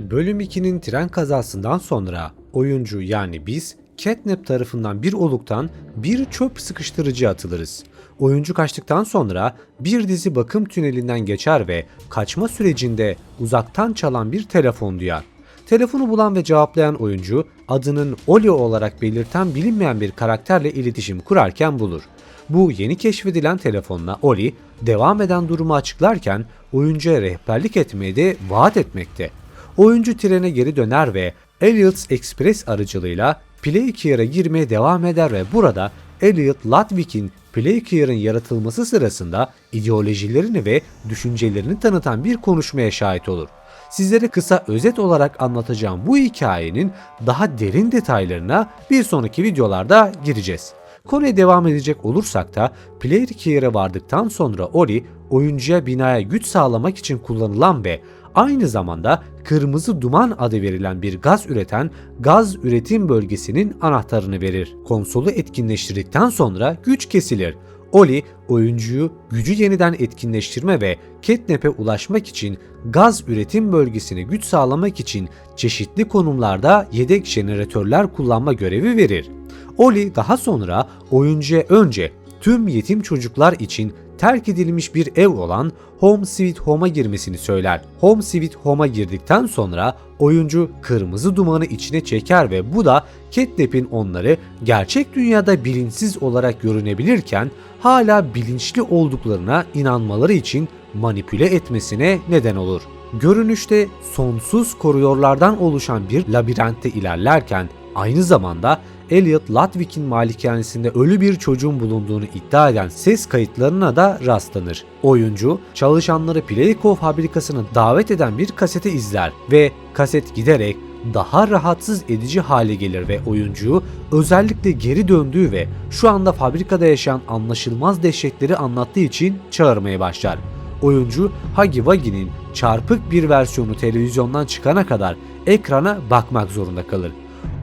Bölüm 2'nin tren kazasından sonra oyuncu yani biz Catnap tarafından bir oluktan bir çöp sıkıştırıcıya atılırız. Oyuncu kaçtıktan sonra bir dizi bakım tünelinden geçer ve kaçma sürecinde uzaktan çalan bir telefon duyar. Telefonu bulan ve cevaplayan oyuncu adının Oli olarak belirten bilinmeyen bir karakterle iletişim kurarken bulur. Bu yeni keşfedilen telefonla Oli devam eden durumu açıklarken oyuncuya rehberlik etmeyi de vaat etmekte. Oyuncu trene geri döner ve Elliot's Express aracılığıyla Playclear'a girmeye devam eder ve burada Elliot Ludwig'in Playclear'ın yaratılması sırasında ideolojilerini ve düşüncelerini tanıtan bir konuşmaya şahit olur. Sizlere kısa özet olarak anlatacağım bu hikayenin daha derin detaylarına bir sonraki videolarda gireceğiz. Konuya devam edecek olursak da Player Keyer'e vardıktan sonra Ori oyuncuya binaya güç sağlamak için kullanılan ve aynı zamanda kırmızı duman adı verilen bir gaz üreten gaz üretim bölgesinin anahtarını verir. Konsolu etkinleştirdikten sonra güç kesilir. Oli oyuncuyu gücü yeniden etkinleştirme ve Catnap'e ulaşmak için gaz üretim bölgesine güç sağlamak için çeşitli konumlarda yedek jeneratörler kullanma görevi verir. Oli daha sonra oyuncuya önce tüm yetim çocuklar için terk edilmiş bir ev olan Home Sweet Home'a girmesini söyler. Home Sweet Home'a girdikten sonra oyuncu kırmızı dumanı içine çeker ve bu da Catnap'in onları gerçek dünyada bilinçsiz olarak görünebilirken hala bilinçli olduklarına inanmaları için manipüle etmesine neden olur. Görünüşte sonsuz koridorlardan oluşan bir labirentte ilerlerken aynı zamanda Elliot Ludwig'in malikanesinde ölü bir çocuğun bulunduğunu iddia eden ses kayıtlarına da rastlanır. Oyuncu, çalışanları Playco fabrikasına davet eden bir kaseti izler ve kaset giderek daha rahatsız edici hale gelir ve oyuncuyu özellikle geri döndüğü ve şu anda fabrikada yaşayan anlaşılmaz dehşetleri anlattığı için çağırmaya başlar. Oyuncu Huggy Wuggy'nin çarpık bir versiyonu televizyondan çıkana kadar ekrana bakmak zorunda kalır.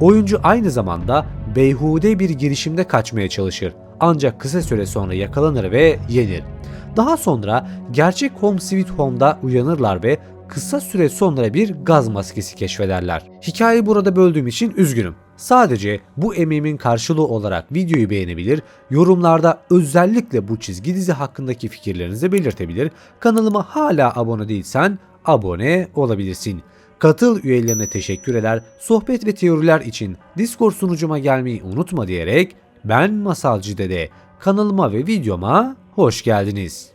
Oyuncu aynı zamanda beyhude bir girişimde kaçmaya çalışır. Ancak kısa süre sonra yakalanır ve yenir. Daha sonra gerçek Home Sweet Home'da uyanırlar ve kısa süre sonra bir gaz maskesi keşfederler. Hikayeyi burada böldüğüm için üzgünüm. Sadece bu emeğimin karşılığı olarak videoyu beğenebilir, yorumlarda özellikle bu çizgi dizi hakkındaki fikirlerinizi belirtebilir, kanalıma hala abone değilsen abone olabilirsin. Katıl üyelerine teşekkür eder, sohbet ve teoriler için Discord sunucuma gelmeyi unutma diyerek ben Masalcı Dede kanalıma ve videoma hoş geldiniz.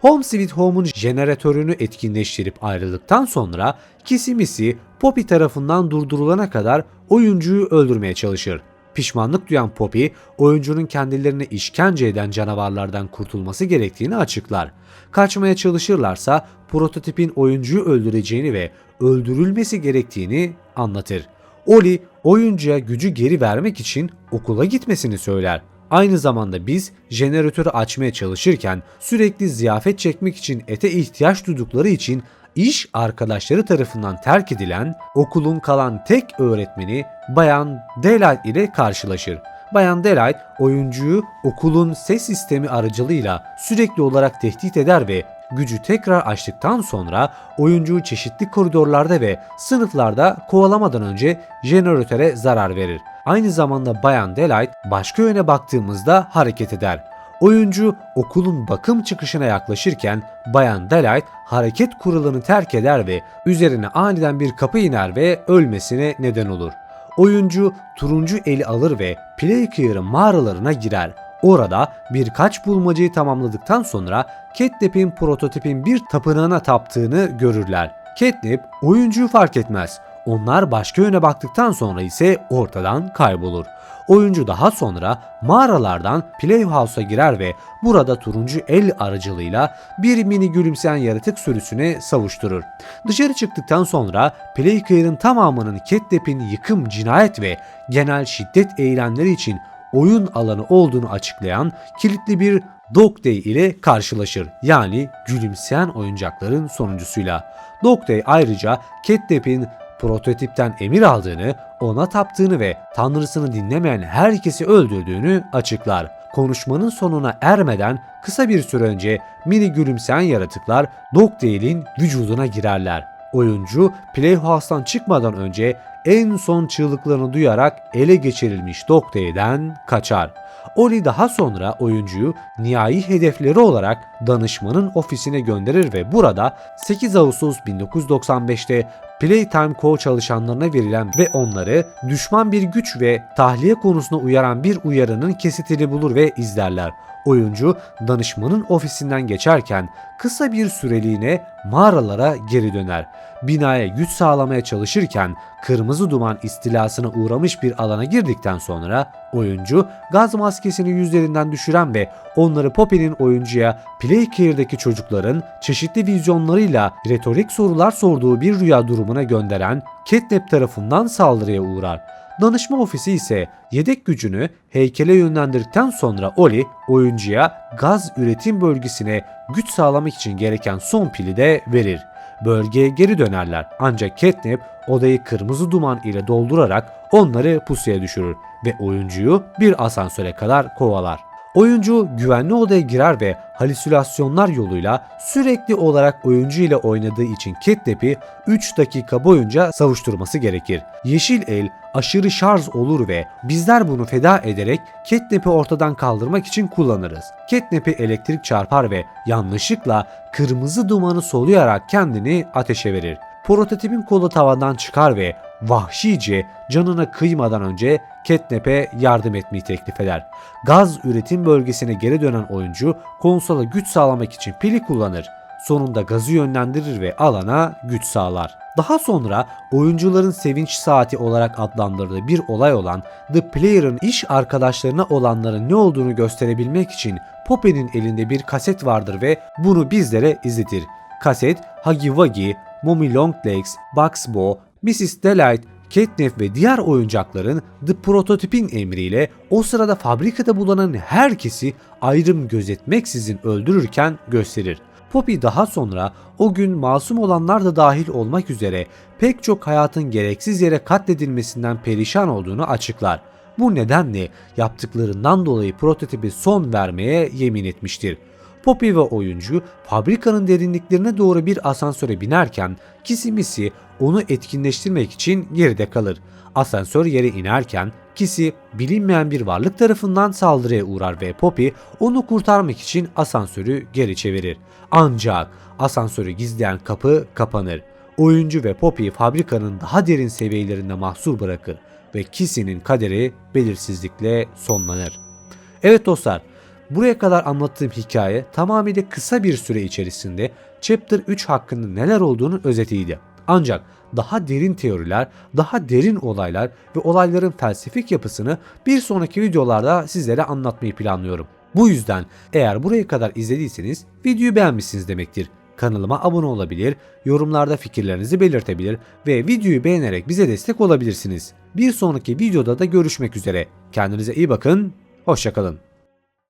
Home Sweet Home'un jeneratörünü etkinleştirip ayrıldıktan sonra Kisimisi Poppy tarafından durdurulana kadar oyuncuyu öldürmeye çalışır. Pişmanlık duyan Poppy, oyuncunun kendilerine işkence eden canavarlardan kurtulması gerektiğini açıklar. Kaçmaya çalışırlarsa prototipin oyuncuyu öldüreceğini ve öldürülmesi gerektiğini anlatır. Oli oyuncuya gücü geri vermek için okula gitmesini söyler. Aynı zamanda biz jeneratörü açmaya çalışırken sürekli ziyafet çekmek için ete ihtiyaç duydukları için iş arkadaşları tarafından terk edilen okulun kalan tek öğretmeni Bayan Daylight ile karşılaşır. Bayan Daylight oyuncuyu okulun ses sistemi aracılığıyla sürekli olarak tehdit eder ve gücü tekrar açtıktan sonra oyuncuyu çeşitli koridorlarda ve sınıflarda kovalamadan önce jeneratöre zarar verir. Aynı zamanda Bayan Delight başka yöne baktığımızda hareket eder. Oyuncu okulun bakım çıkışına yaklaşırken Bayan Delight hareket kuralını terk eder ve üzerine aniden bir kapı iner ve ölmesine neden olur. Oyuncu turuncu eli alır ve Playclear'ın mağaralarına girer. Orada birkaç bulmacayı tamamladıktan sonra Catnap'in prototipin bir tapınağına taptığını görürler. Catnap oyuncuyu fark etmez. Onlar başka yöne baktıktan sonra ise ortadan kaybolur. Oyuncu daha sonra mağaralardan Playhouse'a girer ve burada turuncu el aracılığıyla bir mini gülümseyen yaratık sürüsüne savuşturur. Dışarı çıktıktan sonra Playclear'ın tamamının Catnap'in yıkım, cinayet ve genel şiddet eylemleri için oyun alanı olduğunu açıklayan kilitli bir Dog Day ile karşılaşır. Yani gülümseyen oyuncakların sonuncusuyla. Dog Day ayrıca Catnap'in prototipten emir aldığını, ona taptığını ve tanrısını dinlemeyen herkesi öldürdüğünü açıklar. Konuşmanın sonuna ermeden kısa bir süre önce mini gülümseyen yaratıklar Dogdale'in vücuduna girerler. oyuncu Playhouse'dan çıkmadan önce en son çığlıklarını duyarak ele geçirilmiş Dokte'den kaçar. Oli daha sonra oyuncuyu nihai hedefleri olarak danışmanın ofisine gönderir ve burada 8 Ağustos 1995'te Playtime Co çalışanlarına verilen ve onları düşman bir güç ve tahliye konusunda uyaran bir uyarının kesitini bulur ve izlerler. Oyuncu danışmanın ofisinden geçerken kısa bir süreliğine mağaralara geri döner. Binaya güç sağlamaya çalışırken kırmızı duman istilasına uğramış bir alana girdikten sonra oyuncu gaz maskesini yüzlerinden düşüren ve onları Poppy'nin oyuncuya Playcare'daki çocukların çeşitli vizyonlarıyla retorik sorular sorduğu bir rüya durumuna gönderen Catnap tarafından saldırıya uğrar. Danışma ofisi ise yedek gücünü heykele yönlendirdikten sonra Oli oyuncuya gaz üretim bölgesine güç sağlamak için gereken son pili de verir. Bölgeye geri dönerler ancak Catnap odayı kırmızı duman ile doldurarak onları pusuya düşürür ve oyuncuyu bir asansöre kadar kovalar. Oyuncu güvenli odaya girer ve halüsinasyonlar yoluyla sürekli olarak oyuncu ile oynadığı için Catnap'i 3 dakika boyunca savuşturması gerekir. Yeşil el aşırı şarj olur ve bizler bunu feda ederek Catnap'i ortadan kaldırmak için kullanırız. Catnap'i elektrik çarpar ve yanlışlıkla kırmızı dumanı soluyarak kendini ateşe verir. Prototipin kolu tavandan çıkar ve vahşice canına kıymadan önce Catnap'e yardım etmeyi teklif eder. Gaz üretim bölgesine geri dönen oyuncu konsola güç sağlamak için pili kullanır. Sonunda gazı yönlendirir ve alana güç sağlar. Daha sonra oyuncuların sevinç saati olarak adlandırdığı bir olay olan The Player'ın iş arkadaşlarına olanların ne olduğunu gösterebilmek için Poppy'nin elinde bir kaset vardır ve bunu bizlere izletir. Kaset Huggy Wuggy, Mommy Longlegs, Bugs Bo, Mrs. Delight, Catnap ve diğer oyuncakların The Prototip'in emriyle o sırada fabrikada bulunan herkesi ayrım gözetmeksizin öldürürken gösterir. Poppy daha sonra o gün masum olanlar da dahil olmak üzere pek çok hayatın gereksiz yere katledilmesinden perişan olduğunu açıklar. Bu nedenle yaptıklarından dolayı prototipi son vermeye yemin etmiştir. Poppy ve oyuncu fabrikanın derinliklerine doğru bir asansöre binerken Kisimisi onu etkinleştirmek için geride kalır. Asansör yere inerken Kisi bilinmeyen bir varlık tarafından saldırıya uğrar ve Poppy onu kurtarmak için asansörü geri çevirir. Ancak asansörü gizleyen kapı kapanır. Oyuncu ve Poppy fabrikanın daha derin seviyelerinde mahsur bırakır ve Kisi'nin kaderi belirsizlikle sonlanır. Evet dostlar, buraya kadar anlattığım hikaye tamamıyla kısa bir süre içerisinde Chapter 3 hakkında neler olduğunun özetiydi. Ancak daha derin teoriler, daha derin olaylar ve olayların felsefik yapısını bir sonraki videolarda sizlere anlatmayı planlıyorum. Bu yüzden eğer buraya kadar izlediyseniz videoyu beğenmişsiniz demektir. Kanalıma abone olabilir, yorumlarda fikirlerinizi belirtebilir ve videoyu beğenerek bize destek olabilirsiniz. Bir sonraki videoda da görüşmek üzere. Kendinize iyi bakın, hoşçakalın.